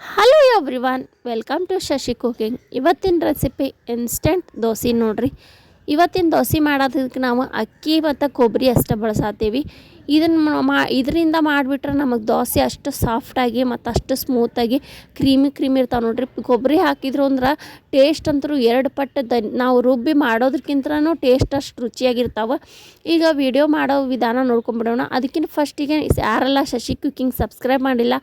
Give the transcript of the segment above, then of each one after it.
Hello everyone welcome to Shashi cooking ಇವತ್ತಿನ recipe instant dosa ನೋಡ್ರಿ. ಇವತ್ತಿನ ದೋಸೆ ಮಾಡೋದಕ್ಕೆ ನಾವು ಅಕ್ಕಿ ಮತ್ತು ಕೊಬ್ಬರಿ ಅಷ್ಟೇ ಬಳಸಾತೀವಿ. ಇದನ್ನು ಮಾ ಇದರಿಂದ ಮಾಡಿಬಿಟ್ರೆ ನಮಗೆ ದೋಸೆ ಅಷ್ಟು ಸಾಫ್ಟಾಗಿ ಮತ್ತು ಅಷ್ಟು ಸ್ಮೂತಾಗಿ ಕ್ರೀಮಿ ಕ್ರೀಮಿ ಇರ್ತಾವೆ ನೋಡ್ರಿ. ಕೊಬ್ಬರಿ ಹಾಕಿದ್ರು ಅಂದ್ರೆ ಟೇಸ್ಟ್ ಅಂತೂ ಎರಡು ಪಟ್ಟು ದ ನಾವು ರುಬ್ಬಿ ಮಾಡೋದಕ್ಕಿಂತನೂ ಟೇಸ್ಟ್ ಅಷ್ಟು ರುಚಿಯಾಗಿರ್ತಾವೆ. ಈಗ ವಿಡಿಯೋ ಮಾಡೋ ವಿಧಾನ ನೋಡ್ಕೊಂಬಿಡೋಣ. ಅದಕ್ಕಿಂತ ಫಸ್ಟಿಗೆ ಯಾರೆಲ್ಲ ಶಶಿ ಕುಕ್ಕಿಂಗ್ ಸಬ್ಸ್ಕ್ರೈಬ್ ಮಾಡಿಲ್ಲ,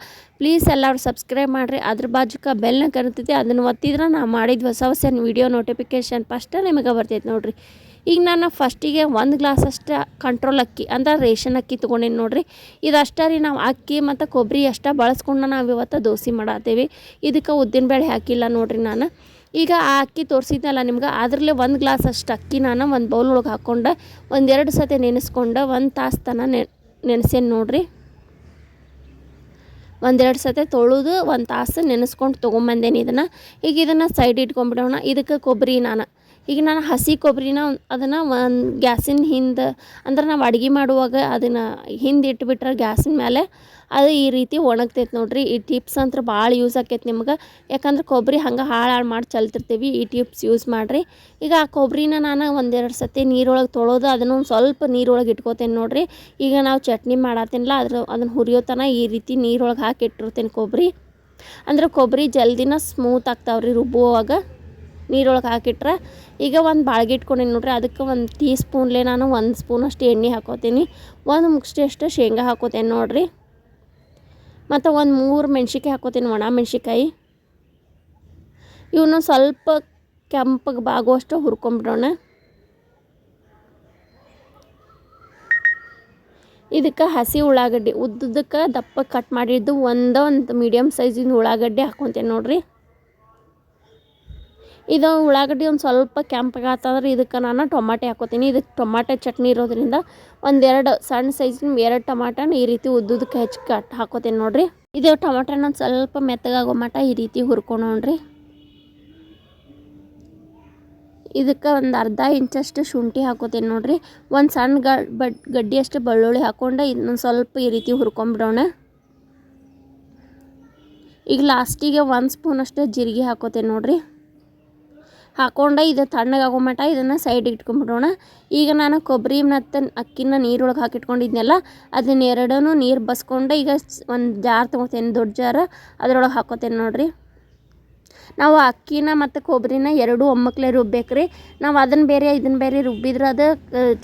ಪ್ಲೀಸ್ ಎಲ್ಲರೂ ಸಬ್ಸ್ಕ್ರೈಬ್ ಮಾಡಿರಿ. ಅದ್ರ ಬಾಜುಕ ಬೆಲ್ನ ಕರಿತೈತಿ ಅದನ್ನು ಒತ್ತಿದ್ರೆ ನಾವು ಮಾಡಿದ ಹೊಸ ಹೊಸ ವಿಡಿಯೋ ನೋಟಿಫಿಕೇಶನ್ ಫಸ್ಟೇ ನಿಮಗೆ ಬರ್ತೈತೆ ನೋಡ್ರಿ. ಈಗ ನಾನು ಫಸ್ಟಿಗೆ ಒಂದು ಗ್ಲಾಸ್ ಅಷ್ಟು ಕಂಟ್ರೋಲ್ ಅಕ್ಕಿ, ಅಂದ್ರೆ ರೇಷನ್ ಅಕ್ಕಿ ತೊಗೊಂಡೇನಿ ನೋಡ್ರಿ. ಇದಷ್ಟೇ ರೀ ನಾವು ಅಕ್ಕಿ ಮತ್ತು ಕೊಬ್ಬರಿ ಅಷ್ಟೇ ಬಳಸ್ಕೊಂಡು ನಾವು ಇವತ್ತು ದೋಸೆ ಮಾಡತ್ತೀವಿ ಇದಕ್ಕೆ ಉದ್ದಿನಬೇಳೆ ಹಾಕಿಲ್ಲ ನೋಡ್ರಿ ನಾನು. ಈಗ ಆ ಅಕ್ಕಿ ತೋರಿಸಿದ್ನಲ್ಲ ನಿಮ್ಗೆ, ಅದರಲ್ಲೇ ಒಂದು ಗ್ಲಾಸ್ ಅಷ್ಟು ಅಕ್ಕಿ ನಾನು ಒಂದು ಬೌಲ್ ಒಳಗೆ ಹಾಕ್ಕೊಂಡು ಒಂದೆರಡು ಸತಿ ನೆನೆಸ್ಕೊಂಡು ಒಂದು ತಾಸು ತನ ನೆನೆಸೇನು ನೋಡ್ರಿ. ಒಂದೆರಡು ಸತಿ ತೊಳೆದು ಒಂದು ತಾಸು ನೆನೆಸ್ಕೊಂಡು ತೊಗೊಂಬಂದೇನಿ ಇದನ್ನು. ಈಗ ಇದನ್ನು ಸೈಡ್ ಇಟ್ಕೊಂಡ್ಬಿಡೋಣ ಇದಕ್ಕೆ ಕೊಬ್ಬರಿ ನಾನು. ಈಗ ನಾನು ಹಸಿ ಕೊಬ್ಬರಿನ ಅದನ್ನು ಒಂದು ಗ್ಯಾಸಿನ ಹಿಂದೆ, ಅಂದ್ರೆ ನಾವು ಅಡ್ಗೆ ಮಾಡುವಾಗ ಅದನ್ನು ಹಿಂದೆ ಇಟ್ಬಿಟ್ರೆ ಗ್ಯಾಸಿನ ಮೇಲೆ ಅದು ಈ ರೀತಿ ಒಣಗ್ತೈತೆ ನೋಡಿರಿ. ಈ ಟಿಪ್ಸ್ ಅಂತ ಭಾಳ ಯೂಸ್ ಆಕೈತೆ ನಿಮ್ಗೆ. ಯಾಕಂದ್ರೆ ಕೊಬ್ಬರಿ ಹಂಗೆ ಹಾಳು ಹಾಳು ಮಾಡಿ ಚಲ್ತಿರ್ತೀವಿ. ಈ ಟಿಪ್ಸ್ ಯೂಸ್ ಮಾಡಿರಿ. ಈಗ ಆ ಕೊಬ್ಬರಿನ ನಾನು ಒಂದೆರಡು ಸತಿ ನೀರೊಳಗೆ ತೊಳೋದು ಅದನ್ನು ಒಂದು ಸ್ವಲ್ಪ ನೀರೊಳಗೆ ಇಟ್ಕೋತೇನೆ ನೋಡಿರಿ. ಈಗ ನಾವು ಚಟ್ನಿ ಮಾಡತ್ತೀನಲ್ಲ ಅದ್ರ ಅದನ್ನು ಹುರಿಯೋತನ ಈ ರೀತಿ ನೀರೊಳಗೆ ಹಾಕಿ ಇಟ್ಟಿರ್ತೇನೆ ಕೊಬ್ಬರಿ. ಅಂದ್ರೆ ಕೊಬ್ಬರಿ ಜಲ್ದಿನ ಸ್ಮೂತ್ ಆಗ್ತಾವ್ರಿ, ರುಬ್ಬುವಾಗ. ನೀರೊಳಗೆ ಹಾಕಿಟ್ರೆ ಈಗ ಒಂದು ಬಾಳ್ಗೆ ಇಟ್ಕೊಂಡೇನಿ ನೋಡ್ರಿ, ಅದಕ್ಕೆ ಒಂದು ಟೀ ಸ್ಪೂನ್ಲೆ ನಾನು ಒಂದು ಸ್ಪೂನಷ್ಟು ಎಣ್ಣೆ ಹಾಕೋತೀನಿ. ಒಂದು ಮುಷ್ಟಿಯಷ್ಟು ಶೇಂಗಾ ಹಾಕೋತೇನೆ ನೋಡ್ರಿ. ಮತ್ತು ಒಂದು ಮೂರು ಮೆಣ್ಸಿಕಾಯಿ ಹಾಕೋತೀನಿ, ಒಣ ಮೆಣ್ಸಿಕಾಯಿ ಇವನು ಸ್ವಲ್ಪ ಕೆಂಪಗೆ ಬಾಗುವಷ್ಟು ಹುರ್ಕೊಂಬಿಡೋಣ. ಇದಕ್ಕೆ ಹಸಿ ಉಳ್ಳಾಗಡ್ಡಿ ಉದ್ದಕ್ಕೆ ದಪ್ಪ ಕಟ್ ಮಾಡಿದ್ದು ಒಂದು ಒಂದು ಮೀಡಿಯಮ್ ಸೈಜಿನ ಉಳ್ಳಾಗಡ್ಡಿ ಹಾಕ್ಕೊತೇನೆ ನೋಡ್ರಿ. ಇದು ಉಳ್ಳಾಗಡ್ಡಿ ಒಂದು ಸ್ವಲ್ಪ ಕೆಂಪಗಾತಂದ್ರೆ ಇದಕ್ಕೆ ನಾನು ಟೊಮಾಟೆ ಹಾಕೋತೀನಿ. ಇದಕ್ಕೆ ಟೊಮಾಟೆ ಚಟ್ನಿ ಇರೋದ್ರಿಂದ ಒಂದೆರಡು ಸಣ್ಣ ಸೈಜಿನ ಎರಡು ಟೊಮಾಟನ ಈ ರೀತಿ ಉದ್ದುದಕ್ಕೆ ಹೆಚ್ಚು ಕಟ್ ಹಾಕೋತೀನಿ ನೋಡಿರಿ. ಇದು ಟೊಮಾಟನ ಒಂದು ಸ್ವಲ್ಪ ಮೆತ್ತಗಾಗೋ ಮಟ ಈ ರೀತಿ ಹುರ್ಕೊಂಡ್ರಿ ಇದಕ್ಕೆ ಒಂದು ಅರ್ಧ ಇಂಚಷ್ಟು ಶುಂಠಿ ಹಾಕೋತೀನಿ ನೋಡಿರಿ. ಒಂದು ಸಣ್ಣ ಗ ಬಡ್ ಗಡ್ಡಿಯಷ್ಟು ಬೆಳ್ಳುಳ್ಳಿ ಹಾಕ್ಕೊಂಡು ಇನ್ನೊಂದು ಸ್ವಲ್ಪ ಈ ರೀತಿ ಹುರ್ಕೊಂಬಿಡೋಣ. ಈಗ ಲಾಸ್ಟಿಗೆ ಒಂದು ಸ್ಪೂನಷ್ಟು ಜೀರಿಗೆ ಹಾಕೋತೀನಿ ನೋಡ್ರಿ. ಹಾಕ್ಕೊಂಡು ಇದು ತಣ್ಣಗಾಗೋ ಮಟ್ಟ ಇದನ್ನು ಸೈಡ್ ಇಟ್ಕೊಂಡ್ಬಿಡೋಣ. ಈಗ ನಾನು ಕೊಬ್ಬರಿ ಮತ್ತು ಅಕ್ಕಿನ ನೀರೊಳಗೆ ಹಾಕಿಟ್ಕೊಂಡಿದ್ನಲ್ಲ, ಅದನ್ನ ಎರಡೂ ನೀರು ಬಸ್ಕೊಂಡು ಈಗ ಒಂದು ಜಾರ್ ತೊಗೋತೇನೆ, ದೊಡ್ಡ ಜಾರ ಅದರೊಳಗೆ ಹಾಕೋತೇನೆ ನೋಡಿರಿ. ನಾವು ಅಕ್ಕಿನ ಮತ್ತು ಕೊಬ್ಬರಿನ ಎರಡೂ ಒಮ್ಮಕ್ಲೆ ರುಬ್ಬೇಕ್ರಿ. ನಾವು ಅದನ್ನು ಬೇರೆ ಇದನ್ನು ಬೇರೆ ರುಬ್ಬಿದ್ರೆ ಅದು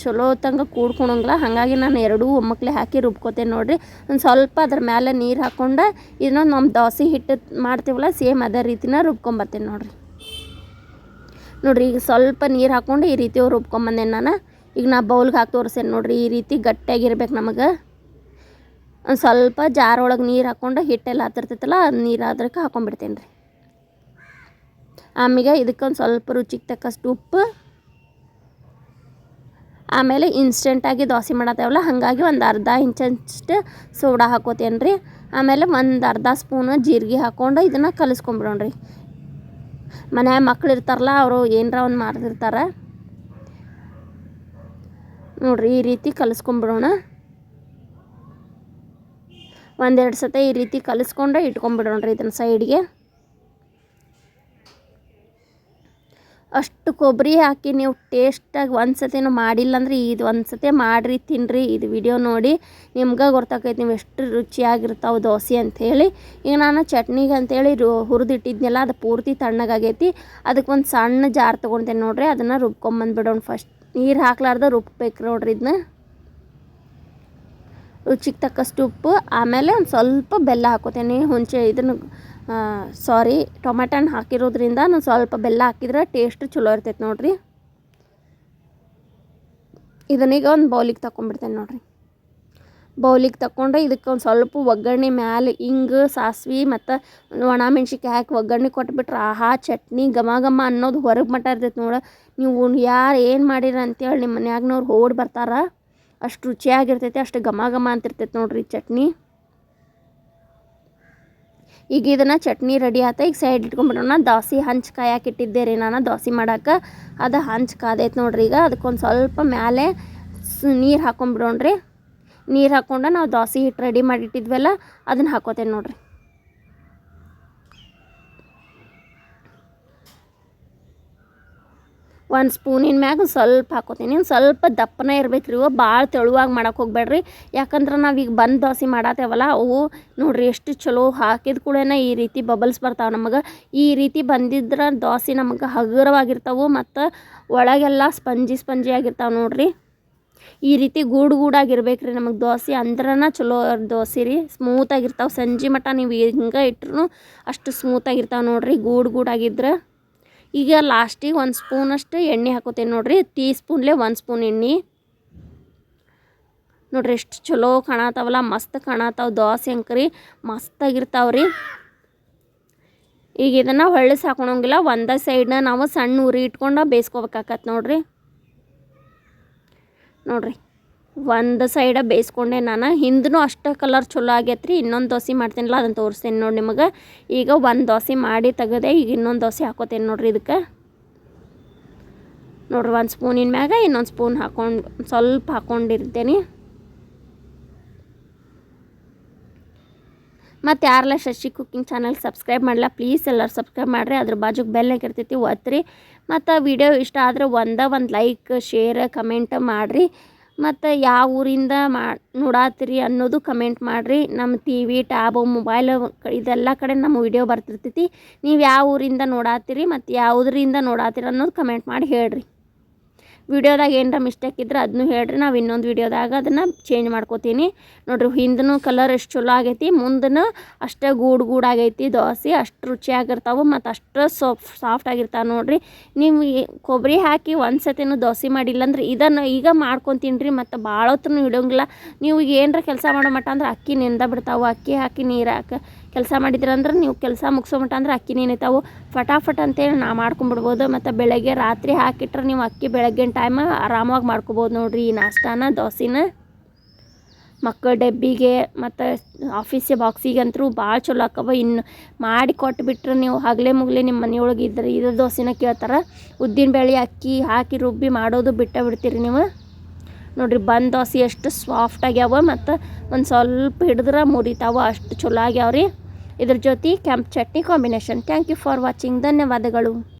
ಚಲೋ ತಂಗ ಕೂಡ್ಕೊಳಂಗಿಲ್ಲ ಹಾಗಾಗಿ ನಾನು ಎರಡೂ ಒಮ್ಮಕ್ಲೆ ಹಾಕಿ ರುಬ್ಕೋತೇನೆ ನೋಡಿರಿ. ಒಂದು ಸ್ವಲ್ಪ ಅದ್ರ ಮೇಲೆ ನೀರು ಹಾಕ್ಕೊಂಡು ಇದನ್ನ ನಮ್ಮ ದೋಸೆ ಹಿಟ್ಟು ಮಾಡ್ತೀವಲ್ಲ, ಸೇಮ್ ಅದೇ ರೀತಿನ ರುಬ್ಕೊಂಬರ್ತೇನೆ ನೋಡ್ರಿ. ನೋಡ್ರಿ, ಈಗ ಸ್ವಲ್ಪ ನೀರು ಹಾಕ್ಕೊಂಡು ಈ ರೀತಿ ರುಬ್ಕೊಂಬಂದೆ ನಾನು? ಈಗ ನಾ ಬೌಲ್ಗೆ ಹಾಕಿ ತೋರಿಸ್ತೇನೆ ನೋಡ್ರಿ, ಈ ರೀತಿ ಗಟ್ಟಿಯಾಗಿರ್ಬೇಕು ನಮಗೆ. ಒಂದು ಸ್ವಲ್ಪ ಜಾರೊಳಗೆ ನೀರು ಹಾಕ್ಕೊಂಡು ಹಿಟ್ಟೆಲ್ಲ ಹತ್ತಿರ್ತೈತಲ್ಲ, ಅದು ನೀರು ಅದ್ರಕ್ಕೆ ಹಾಕೊಂಡ್ಬಿಡ್ತೇನೆ ರೀ. ಆಮೇಲೆ ಇದಕ್ಕೊಂದು ಸ್ವಲ್ಪ ರುಚಿಗೆ ತಕ್ಕಷ್ಟು ಉಪ್ಪು. ಆಮೇಲೆ ಇನ್ಸ್ಟೆಂಟಾಗಿ ದೋಸೆ ಮಾಡತ್ತೇವಲ್ಲ, ಹಾಗಾಗಿ ಒಂದು ಅರ್ಧ ಇಂಚಷ್ಟು ಸೋಡಾ ಹಾಕೋತೇನೆ ರೀ. ಆಮೇಲೆ ಒಂದು ಅರ್ಧ ಸ್ಪೂನ್ ಜೀರಿಗೆ ಹಾಕ್ಕೊಂಡು ಇದನ್ನು ಕಲಿಸ್ಕೊಂಬಿಡೋಣ್ರಿ. ಮನ್ಯಾಗ ಮಕ್ಳು ಇರ್ತಾರಲ್ಲ, ಅವರು ಏನರ ಒಂದು ಮಾಡ್ತಿರ್ತಾರೆ ನೋಡ್ರಿ, ಈ ರೀತಿ ಕಲಿಸ್ಕೊಂಬಿಡೋಣ. ಒಂದೆರಡು ಸತೆ ಈ ರೀತಿ ಕಲಿಸ್ಕೊಂಡು ಇಟ್ಕೊಂಬಿಡೋಣ್ರಿ ಇದನ್ನು ಸೈಡ್ಗೆ ಅಷ್ಟು ಕೊಬ್ಬರಿ ಹಾಕಿ ನೀವು ಟೇಸ್ಟಾಗಿ ಒಂದು ಸತಿನೂ ಮಾಡಿಲ್ಲ ಅಂದ್ರೆ ಇದು ಒಂದು ಸತಿ ಮಾಡಿರಿ ತಿನ್ನಿರಿ ಇದು ವಿಡಿಯೋ ನೋಡಿ ನಿಮ್ಗೆ ಗೊತ್ತಾಕೈತೆ ನೀವು ಎಷ್ಟು ರುಚಿಯಾಗಿರ್ತಾವೆ ದೋಸೆ ಅಂಥೇಳಿ ಈಗ ನಾನು ಚಟ್ನಿಗೆ ಅಂತೇಳಿ ರು ಹುರಿದಿಟ್ಟಿದ್ನೆಲ್ಲ, ಅದು ಪೂರ್ತಿ ತಣ್ಣಗಾಗೈತಿ. ಅದಕ್ಕೆ ಒಂದು ಸಣ್ಣ ಜಾರ್ ತೊಗೊಳ್ತೇನೆ ನೋಡಿರಿ, ಅದನ್ನು ರುಬ್ಕೊಂಬಂದ್ಬಿಡೋಣ. ಫಸ್ಟ್ ನೀರು ಹಾಕ್ಲಾರ್ದ ರುಬ್ಬೇಕು ನೋಡ್ರಿ ಇದನ್ನ ರುಚಿಗೆ ತಕ್ಕಷ್ಟು ಉಪ್ಪು, ಆಮೇಲೆ ಒಂದು ಸ್ವಲ್ಪ ಬೆಲ್ಲ ಹಾಕೋತೇನೆ. ಹುಣಸೆ ಇದನ್ನು ಸಾರಿ ಟೊಮೆಟೊ ಹಣ್ಣು ಹಾಕಿರೋದ್ರಿಂದ ನಾನು ಸ್ವಲ್ಪ ಬೆಲ್ಲ ಹಾಕಿದ್ರೆ ಟೇಸ್ಟ್ ಚಲೋ ಇರ್ತೈತೆ ನೋಡ್ರಿ. ಇದನ್ನೀಗ ಒಂದು ಬೌಲಿಗೆ ತಗೊಂಡ್ಬಿಡ್ತೇನೆ ನೋಡಿರಿ. ಬೌಲಿಗೆ ತಗೊಂಡ್ರೆ ಇದಕ್ಕೆ ಒಂದು ಸ್ವಲ್ಪ ಒಗ್ಗರಣೆ ಮ್ಯಾಲೆ ಹಿಂಗೆ, ಸಾಸ್ವೆ ಮತ್ತು ಒಣ ಮೆಣ್ಸಿಕಾಯಿ ಹಾಕಿ ಒಗ್ಗರಣೆ ಕೊಟ್ಬಿಟ್ರೆ ಆಹಾ, ಚಟ್ನಿ ಘಮ ಘಮ ಅನ್ನೋದು ಹೊರಗೆ ಮಟ್ಟ ಇರ್ತೈತೆ ನೋಡಿ. ನೀವು ಯಾರು ಏನು ಮಾಡಿರ ಅಂತೇಳಿ ನಿಮ್ಮ ಮನ್ಯಾಗ್ನವ್ರು ಓಡಿ ಬರ್ತಾರ. ಅಷ್ಟು ರುಚಿಯಾಗಿರ್ತೈತೆ, ಅಷ್ಟು ಘಮ ಘಮ ಅಂತಿರ್ತೈತೆ ನೋಡ್ರಿ ಚಟ್ನಿ. ಈಗ ಇದನ್ನು ಚಟ್ನಿ ರೆಡಿ ಆತ, ಈಗ ಸೈಡ್ ಇಟ್ಕೊಂಡ್ಬಿಡೋಣ. ದೋಸೆ ಹಂಚು ಕಾಯಕ್ಕೆ ಇಟ್ಟಿದ್ದೆ ರೀ ನಾನು, ದೋಸೆ ಮಾಡೋಕೆ. ಅದು ಹಂಚು ಕಾದೈತೆ ನೋಡ್ರಿ ಈಗ, ಅದಕ್ಕೊಂದು ಸ್ವಲ್ಪ ಮೇಲೆ ನೀರು ಹಾಕೊಂಡ್ಬಿಡೋಣ್ರಿ. ನೀರು ಹಾಕ್ಕೊಂಡು ನಾವು ದೋಸೆ ಹಿಟ್ಟು ರೆಡಿ ಮಾಡಿಟ್ಟಿದ್ವಲ್ಲ, ಅದನ್ನು ಹಾಕೋತೇನೆ ನೋಡ್ರಿ. ಒಂದು ಸ್ಪೂನಿನ ಮ್ಯಾಗ ಸ್ವಲ್ಪ ಹಾಕೋತೀನಿ. ಸ್ವಲ್ಪ ದಪ್ಪನೇ ಇರ್ಬೇಕು ರೀ. ಭಾಳ ತೆಳುವಾಗಿ ಮಾಡೋಕೆ ಹೋಗ್ಬೇಡ್ರಿ. ಯಾಕಂದ್ರೆ ನಾವೀಗ ಬಂದು ದೋಸೆ ಮಾಡತ್ತೇವಲ್ಲ ಅವು ನೋಡಿರಿ ಎಷ್ಟು ಚಲೋ ಹಾಕಿದ ಕೂಡ ಈ ರೀತಿ ಬಬಲ್ಸ್ ಬರ್ತಾವೆ ನಮಗೆ. ಈ ರೀತಿ ಬಂದಿದ್ರೆ ದೋಸೆ ನಮಗೆ ಹಗುರವಾಗಿರ್ತಾವೆ ಮತ್ತು ಒಳಗೆಲ್ಲ ಸ್ಪಂಜಿ ಸ್ಪಂಜಿ ಆಗಿರ್ತಾವೆ ನೋಡಿರಿ. ಈ ರೀತಿ ಗೂಡು ಗೂಡಾಗಿರ್ಬೇಕು ರೀ ನಮಗೆ ದೋಸೆ. ಅಂದ್ರನ ಚಲೋ ದೋಸೆ ರೀ. ಸ್ಮೂತಾಗಿರ್ತಾವೆ ಸಂಜೆ ಮಟ್ಟ ನೀವು ಹಿಂಗೆ ಇಟ್ರು ಅಷ್ಟು ಸ್ಮೂತಾಗಿರ್ತಾವೆ ನೋಡಿರಿ. ಗೂಡು ಗೂಡಾಗಿದ್ರೆ ಈಗ ಲಾಸ್ಟಿಗೆ ಒಂದು ಸ್ಪೂನಷ್ಟು ಎಣ್ಣೆ ಹಾಕೋತೇನೆ ನೋಡಿರಿ. ಟೀ ಸ್ಪೂನ್ಲೆ ಒಂದು ಸ್ಪೂನ್ ಎಣ್ಣೆ. ನೋಡ್ರಿ ಎಷ್ಟು ಚಲೋ ಕಾಣತಾವಲ್ಲ, ಮಸ್ತ್ ಕಾಣತಾವ ದೋಸೆ ಅಂಕ್ರಿ, ಮಸ್ತಾಗಿರ್ತಾವ್ರಿ. ಈಗ ಇದನ್ನು ಹೊಳ್ಳಿಸಿ ಹಾಕೊಳಂಗಿಲ್ಲ ಒಂದೇ ಸೈಡ್ನ ನಾವು ಸಣ್ಣ ಉರಿ ಇಟ್ಕೊಂಡು ಬೇಯಿಸ್ಕೋಬೇಕಾಗತ್ತೆ ನೋಡ್ರಿ. ನೋಡ್ರಿ. ಒಂದು ಸೈಡ ಬೇಯಿಸ್ಕೊಂಡೆ ನಾನು. ಹಿಂದೂ ಅಷ್ಟು ಕಲರ್ ಚಲೋ ಆಗೈತೆ ರೀ ಇನ್ನೊಂದು ದೋಸೆ ಮಾಡ್ತೀನಲ್ಲ ಅದನ್ನು ತೋರಿಸ್ತೀನಿ ನೋಡಿ ನಿಮಗೆ. ಈಗ ಒಂದು ದೋಸೆ ಮಾಡಿ ತೆಗೆದೆ ಈಗ ಇನ್ನೊಂದು ದೋಸೆ ಹಾಕೋತೇನೆ ನೋಡ್ರಿ ಇದಕ್ಕೆ. ನೋಡ್ರಿ ಒಂದು ಸ್ಪೂನಿನ ಮ್ಯಾಗ ಇನ್ನೊಂದು ಸ್ಪೂನ್ ಹಾಕೊಂಡು, ಸ್ವಲ್ಪ ಹಾಕ್ಕೊಂಡಿರ್ತೇನೆ ಮತ್ತು ಯಾರಲ್ಲ ಶಶಿ ಕುಕ್ಕಿಂಗ್ ಚಾನಲ್ ಸಬ್ಸ್ಕ್ರೈಬ್ ಮಾಡಲ್ಲ ಪ್ಲೀಸ್ ಎಲ್ಲರೂ ಸಬ್ಸ್ಕ್ರೈಬ್ ಮಾಡಿರಿ. ಅದ್ರ ಬಾಜುಗೆ ಬೆಲ್ಲ ಇರ್ತೈತಿ ಒತ್ತಿರಿ ಮತ್ತು ವಿಡಿಯೋ ಇಷ್ಟ ಆದರೆ ಒಂದೇ ಒಂದು ಲೈಕ್, ಶೇರ್, ಕಮೆಂಟ್ ಮಾಡಿರಿ. ಮತ್ತು ಯಾವ ಊರಿಂದ ಮಾ ನೋಡಾತ್ತೀರಿ ಅನ್ನೋದು ಕಮೆಂಟ್ ಮಾಡಿರಿ. ನಮ್ಮ ಟಿ ವಿ ಟ್ಯಾಬು ಮೊಬೈಲ್ ಇದೆಲ್ಲ ಕಡೆ ನಮ್ಮ ವಿಡಿಯೋ ಬರ್ತಿರ್ತೈತಿ. ನೀವು ಯಾವ ಊರಿಂದ ನೋಡಾತ್ತೀರಿ ಮತ್ತು ಯಾವುದರಿಂದ ನೋಡಾತ್ತೀರಿ ಅನ್ನೋದು ಕಮೆಂಟ್ ಮಾಡಿ ಹೇಳ್ರಿ. ವಿಡಿಯೋದಾಗ ಏನರ ಮಿಸ್ಟೇಕ್ ಇದ್ರೆ ಅದನ್ನು ಹೇಳ್ರಿ, ನಾವು ಇನ್ನೊಂದು ವಿಡಿಯೋದಾಗ ಅದನ್ನು ಚೇಂಜ್ ಮಾಡ್ಕೋತೀನಿ. ನೋಡ್ರಿ ಹಿಂದೂ ಕಲರ್ ಎಷ್ಟು ಚಲೋ ಆಗೈತಿ ಮುಂದೂ ಅಷ್ಟೇ ಗೂಡು ಗೂಡಾಗೈತಿ ದೋಸೆ ಅಷ್ಟು ರುಚಿಯಾಗಿರ್ತಾವೆ ಮತ್ತು ಅಷ್ಟು ಸಾಫ್ ಸಾಫ್ಟ್ ಆಗಿರ್ತಾವೆ ನೋಡ್ರಿ. ಈ ಕೊಬ್ಬರಿ ಹಾಕಿ ಒಂದು ಸತಿನೂ ದೋಸೆ ಮಾಡಿಲ್ಲ ಅಂದ್ರೆ ಇದನ್ನು ಈಗ ಮಾಡ್ಕೊತೀನಿ ರೀ ಮತ್ತು ಭಾಳ ಹೊತ್ತು ಇಡೋಂಗಿಲ್ಲ ನೀವು ಏನರ ಕೆಲಸ ಮಾಡೋ ಮಟ್ಟ ಅಂದ್ರೆ ಅಕ್ಕಿ ನಿಂದ ಬಿಡ್ತಾವೆ, ಅಕ್ಕಿ ಹಾಕಿ ನೀರು ಹಾಕಿ. ಕೆಲಸ ಮಾಡಿದ್ರಂದ್ರೆ ನೀವು ಕೆಲಸ ಮುಗಿಸೋ ಮಟ್ಟ ಅಂದ್ರೆ ಅಕ್ಕಿ ನೆನಿತಾವು ಫಟಾಫಟ್ ಅಂತೇಳಿ ನಾ ಮಾಡ್ಕೊಂಬಿಡ್ಬೋದು. ಮತ್ತು ಬೆಳಗ್ಗೆ ರಾತ್ರಿ ಹಾಕಿಟ್ರೆ ನೀವು ಅಕ್ಕಿ ಬೆಳಗ್ಗಿನ ಟೈಮ ಆರಾಮಾಗಿ ಮಾಡ್ಕೊಬೋದು ನೋಡಿರಿ ಈ ನಾಷ್ಟಾನ, ದೋಸೆನ. ಮಕ್ಕಳ ಡಬ್ಬಿಗೆ ಮತ್ತು ಆಫೀಸಿಗೆ ಬಾಕ್ಸಿಗಂತೂ ಭಾಳ ಚಲೋ ಆಕವ. ಇನ್ನು ಮಾಡಿ ಕೊಟ್ಬಿಟ್ರೆ ನೀವು ಹಗಲೆ ಮುಗಲೇ ನಿಮ್ಮ ಮನೆಯೊಳಗೆ ಇದ್ರೆ ಇದು ದೋಸೆನ ಕೇಳ್ತಾರೆ. ಉದ್ದಿನ ಬೇಳೆ ಅಕ್ಕಿ ಹಾಕಿ ರುಬ್ಬಿ ಮಾಡೋದು ಬಿಟ್ಟ ಬಿಡ್ತೀರಿ ನೀವು. ನೋಡಿರಿ ಬಂದ ದೋಸೆ ಎಷ್ಟು ಸಾಫ್ಟ್ ಆಗ್ಯಾವ. ಮತ್ತು ಒಂದು ಸ್ವಲ್ಪ ಹಿಡಿದ್ರೆ ಮುರಿತಾವ. ಅಷ್ಟು ಚಲೋ ಆಗ್ಯಾವ ರೀ ಇದ್ರ ಜೊತೆ ಕೆಂಪು chutney combination thank you for watching ಧನ್ಯವಾದಗಳು.